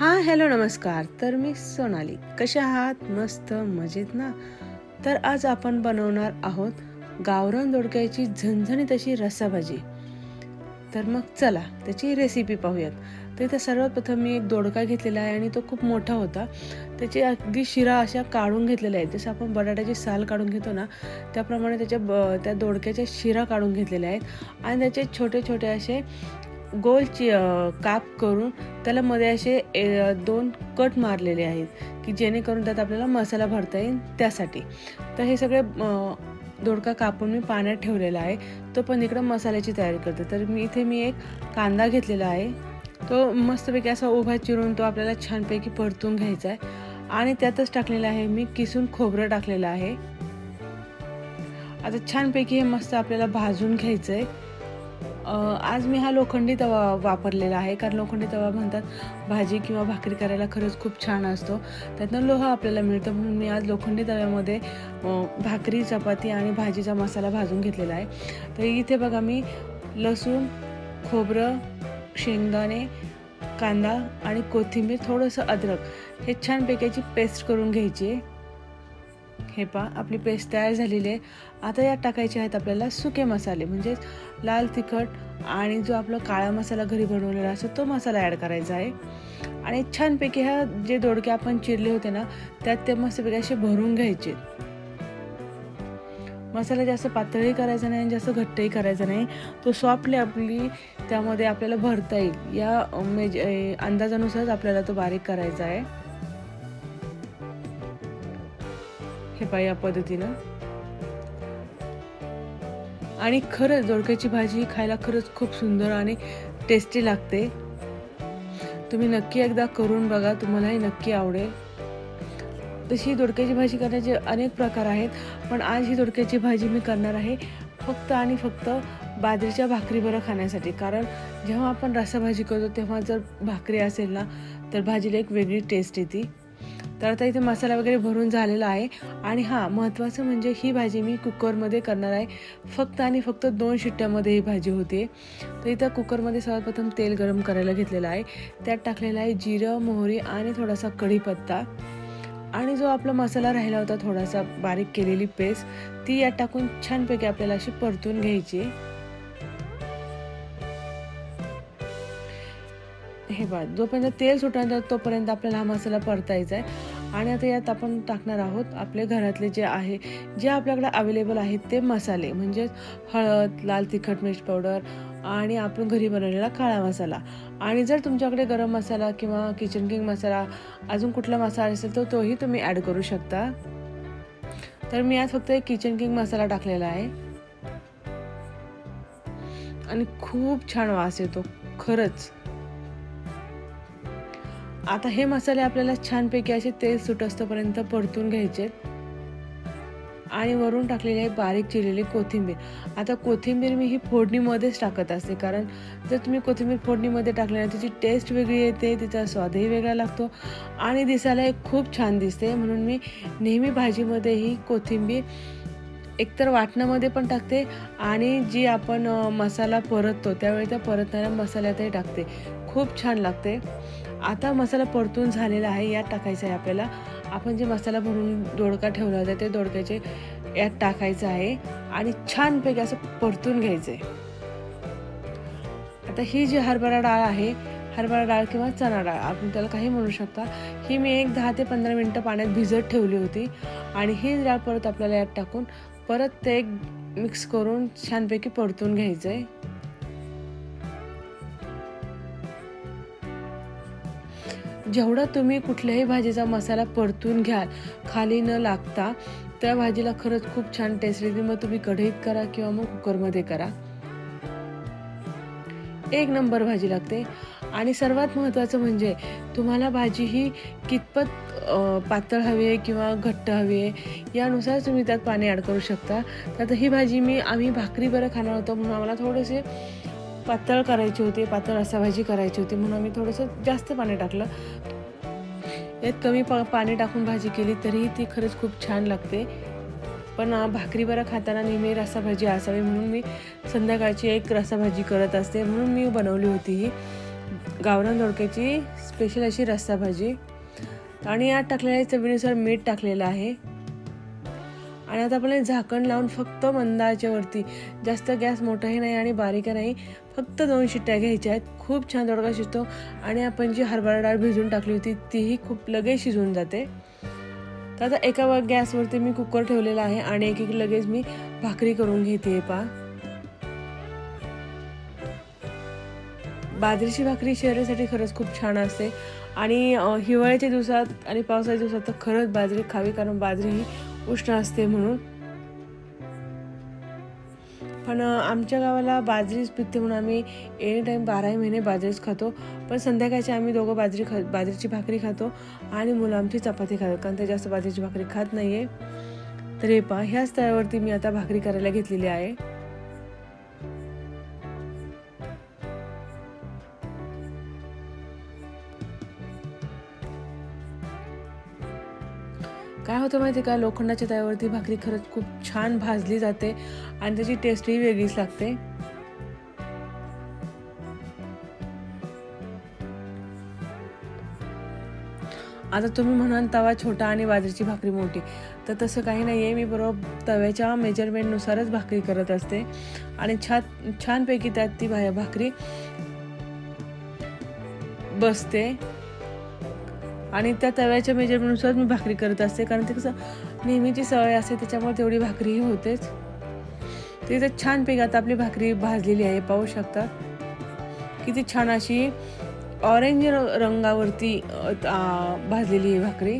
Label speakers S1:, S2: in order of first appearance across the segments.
S1: हां हॅलो नमस्कार. तर मी सोनाली. कशा आहात? मस्त मजेत ना? तर आज आपण बनवणार आहोत गावरान दोडक्याची झणझणीत अशी रसाभाजी. तर मग चला त्याची रेसिपी पाहूयात. तर इथं सर्वात प्रथम मी एक दोडका घेतलेला आहे आणि तो खूप मोठा होता. त्याची अगदी शिरा अशा काढून घेतलेल्या आहेत. जसं आपण बटाट्याची साल काढून घेतो ना त्याप्रमाणे त्याच्या ब त्या दोडक्याच्या शिरा काढून घेतलेल्या आहेत. आणि त्याचे छोटे छोटे असे गोल चि काप करून त्याला मध्ये असे ए, दोन कट मारलेले आहेत की जेणेकरून त्यात आपल्याला मसाला भरता येईल त्यासाठी. तर हे सगळे दोडका कापून मी पाण्यात ठेवलेला आहे. तो पण इकडं मसाल्याची तयारी करते. तर मी इथे मी एक कांदा घेतलेला आहे. तो मस्तपैकी असा उभा चिरून तो आपल्याला छानपैकी परतून घ्यायचा आहे. आणि त्यातच टाकलेला आहे मी किसून खोबरं टाकलेलं आहे. आता छानपैकी हे मस्त आपल्याला भाजून घ्यायचं आहे आज मी हा लोखंडी तवा वापरलेला आहे. कारण लोखंडी तवा म्हणतात भाजी किंवा भाकरी करायला खरंच खूप छान असतो. त्यातनं लोह आपल्याला मिळतं. म्हणून मी आज लोखंडी तव्यामध्ये भाकरी चपाती आणि भाजीचा मसाला भाजून घेतलेला आहे. तर इथे बघा मी लसूण खोबरं शेंगदाणे कांदा आणि कोथिंबीर थोडंसं अद्रक हे छान पेस्ट करून घ्यायची आहे. हे पहा आपली पेस्ट तयार झालेली आहे. आता यात टाकायचे आहेत आपल्याला सुके मसाले म्हणजेच लाल तिखट आणि जो आपला काळा मसाला घरी बनवलेला असतो तो मसाला ॲड करायचा आहे. आणि छानपैकी ह्या जे दोडके आपण चिरले होते ना त्यात ते मस्तपैकी असे भरून घ्यायचे. मसाला जास्त पातळही करायचा नाही आणि जास्त घट्टही करायचा नाही. तो सॉफ्टली आपली त्यामध्ये आपल्याला भरता येईल. या मेज अंदाजानुसारच आपल्याला तो बारीक करायचा आहे. हे पाय या पद्धतीनं. आणि खरंच दोडक्याची भाजी खायला खरंच खूप सुंदर आणि टेस्टी लागते. तुम्ही नक्की एकदा करून बघा तुम्हालाही नक्की आवडेल. तशी दोडक्याची भाजी करण्याचे अनेक प्रकार आहेत पण आज ही दोडक्याची भाजी मी करणार आहे फक्त आणि फक्त बाजरीच्या भाकरीबरोबर खाण्यासाठी. कारण जेव्हा आपण रसाभाजी करतो तेव्हा जर भाकरी असेल ना तर भाजीला एक वेगळी टेस्ट येते. तर आता इथे मसाला वगैरे भरून झालेला आहे. आणि हां महत्त्वाचं म्हणजे ही भाजी मी कुकरमध्ये करणार आहे. फक्त आणि फक्त दोन शिट्ट्यामध्ये ही भाजी होते. तर इथं कुकरमध्ये सर्वप्रथम तेल गरम करायला घेतलेलं आहे. त्यात टाकलेलं आहे जिरं मोहरी आणि थोडासा कढीपत्ता. आणि जो आपला मसाला राहिला होता थोडासा बारीक केलेली पेस्ट ती यात टाकून छानपैकी आपल्याला अशी परतून घ्यायची. हे बघ जोपर्यंत तेल सुटणार तोपर्यंत आपल्याला हा मसाला परतायचा आहे. आणि आता यात आपण टाकणार आहोत आपले घरातले जे आहे जे आपल्याकडे अवेलेबल आहेत ते मसाले. म्हणजेच हळद लाल तिखट मिर्च पावडर आणि आपण घरी बनवलेला काळा मसाला. आणि जर तुमच्याकडे गरम मसाला किंवा किचन किंग मसाला अजून कुठला मसाला असेल तर तोही तुम्ही ॲड करू शकता. तर मी आज फक्त एक किचन किंग मसाला टाकलेला आहे. आणि खूप छान वास येतो खरंच. आता हे मसाले आपल्याला छानपैकी असे तेल सुट असतोपर्यंत परतून घ्यायचे. आणि वरून टाकलेली आहे बारीक चिरलेली कोथिंबीर. आता कोथिंबीर मी ही फोडणीमध्येच टाकत असते. कारण जर तुम्ही कोथिंबीर फोडणीमध्ये टाकली ना तिची टेस्ट वेगळी येते तिचा स्वादही वेगळा लागतो. आणि दिसायला एक खूप छान दिसते. म्हणून मी नेहमी भाजीमध्ये ही कोथिंबीर एकतर वाटणामध्ये पण टाकते आणि जी आपण मसाला परततो त्यावेळी त्या परतणाऱ्या मसाल्यातही टाकते. खूप छान लागते. आता मसाला परतून झालेला आहे यात टाकायचं आहे आपल्याला. आपण जे मसाला भरून दोडका ठेवला होता ते दोडक्याचे यात टाकायचं आहे. आणि छानपैकी असं परतून घ्यायचं आहे आता ही जी हरभरा डाळ आहे हरभरा डाळ किंवा चणा डाळ आपण त्याला काही म्हणू शकता. ही मी एक दहा ते पंधरा मिनटं पाण्यात भिजत ठेवली होती. आणि ही डाळ परत आपल्याला यात टाकून परत ते एक मिक्स करून छानपैकी परतून घ्यायचं आहे जेवढा तुम्ही कुठल्याही भाजीचा मसाला परतून घ्याल खाली न लागता त्या भाजीला खरंच खूप छान टेस्ट येते. मग तुम्ही कढईत करा किंवा मग कुकरमध्ये करा. एक नंबर भाजी लागते. आणि सर्वात महत्त्वाचं म्हणजे तुम्हाला भाजी ही कितपत पातळ हवी आहे किंवा घट्ट हवी आहे यानुसार तुम्ही त्यात पाणी ॲड करू शकता. तर आता ही भाजी मी आम्ही भाकरी बरं खाणार होतो म्हणून आम्हाला थोडेसे पातळ करायची होती पातळ असा भाजी करायची होती म्हणून आम्ही थोडंसं जास्त पाणी टाकलं. यात कमी पा पाणी टाकून भाजी केली तरीही ती खरंच खूप छान लागते. पण भाकरी बरं खाताना नेहमी रसाभाजी असावी म्हणून मी संध्याकाळची एक रसाभाजी करत असते म्हणून मी बनवली होती ही. गावरान दोडक्याची स्पेशल अशी रस्सा भाजी. आणि यात टाकलेल्या चवीनुसार मीठ टाकलेलं आहे. आणि आता आपण झाकण लावून फक्त मंदाच्यावरती जास्त गॅस मोठाही नाही आणि बारीक नाही. फक्त दोन शिट्ट्या घ्यायच्या आहेत. खूप छान दोडका शिजतो. आणि आपण जी हरभरा डाळ भिजून टाकली होती तीही खूप लगेच शिजून जाते. तर आता एका गॅसवरती मी कुकर ठेवलेला आहे आणि एक एक लगेच मी भाकरी करून घेते पा. बाजरीची भाकरी शरीरासाठी खरंच खूप छान असते. आणि हिवाळ्याच्या दिवसात आणि पावसाच्या दिवसात तर खरंच बाजरी खावी कारण बाजरी ही उष्ण असते म्हणून. पण आमच्या गावाला बाजरीच पिकते म्हणून आम्ही एनी टाईम बाराही महिने बाजरीच खातो. पण संध्याकाळची आम्ही दोघं बाजरी खा बाजरीची भाकरी खातो आणि मुलं आमची चपाती खातात कारण ते जास्त बाजरीची भाकरी खात नाही आहे तर हे पहा ह्याच तळ्यावरती मी आता भाकरी करायला घेतलेली आहे. काय होतं माहिती आहे का? लोखंडाच्या तव्यावरती भाकरी खरंच खूप छान भाजली जाते आणि त्याची टेस्टही वेगळीच लागते. आता तुम्ही म्हणाल तवा छोटा आणि बाजरीची भाकरी मोठी. तर तसं काही नाही आहे मी बरोबर तव्याच्या मेजरमेंटनुसारच भाकरी करत असते. आणि छान छानपैकी त्यात ती भा भाकरी बसते. आणि त्या तव्याच्या मेजरमेंटनुसार मी भाकरी करत असते कारण ते कसं नेहमीची सवय असते त्याच्यामुळे तेवढी भाकरीही होतेच. ते इथे छानपैकी आता आपली भाकरी भाजलेली आहे पाहू शकता. किती छान अशी ऑरेंज रंगावरती भाजलेली आहे भाकरी.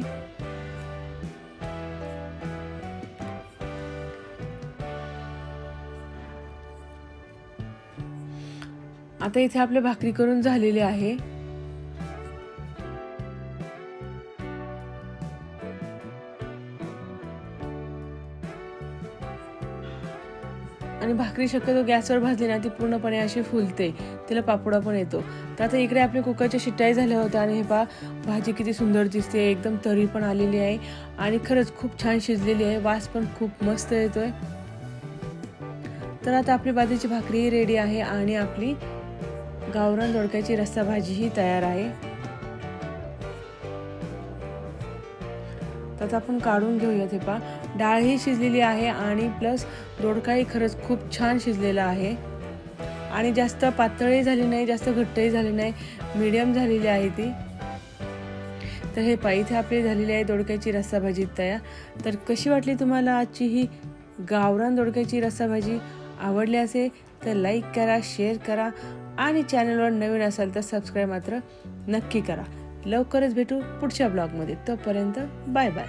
S1: आता इथे आपली भाकरी करून झालेली आहे. आणि भाकरी शक्यतो गॅसवर भाजली ना ती पूर्णपणे अशी फुलते. तिला पापुडा पण येतो. तर आता इकडे आपल्या कुकरच्या शिट्ट्याही झाल्या होत्या आणि हे पहा भाजी किती सुंदर दिसते एकदम तरी पण आलेली आहे. आणि खरंच खूप छान शिजलेली आहे वास पण खूप मस्त येतोय. तर आता आपली भाजीची भाकरीही रेडी आहे आणि आपली गावरान दोडक्याची रस्सा भाजीही तयार आहे. तर आपण काढून घेऊयात हे पा डाळही शिजलेली आहे आणि प्लस दोडकाही खरंच खूप छान शिजलेला आहे. आणि जास्त पातळही झाली नाही जास्त घट्टही झाली नाही. मीडियम झालेली आहे ती. तर हे पा इथे आपली झालेली आहे दोडक्याची रस्सा भाजी तयार तर कशी वाटली तुम्हाला आजची ही गावरान दोडक्याची रस्सा भाजी? आवडली असेल तर लाईक करा शेअर करा. आणि चॅनलवर नवीन असाल तर सबस्क्राईब मात्र नक्की करा. लवकरच भेटू पुढच्या ब्लॉगमध्ये. तोपर्यंत बाय बाय.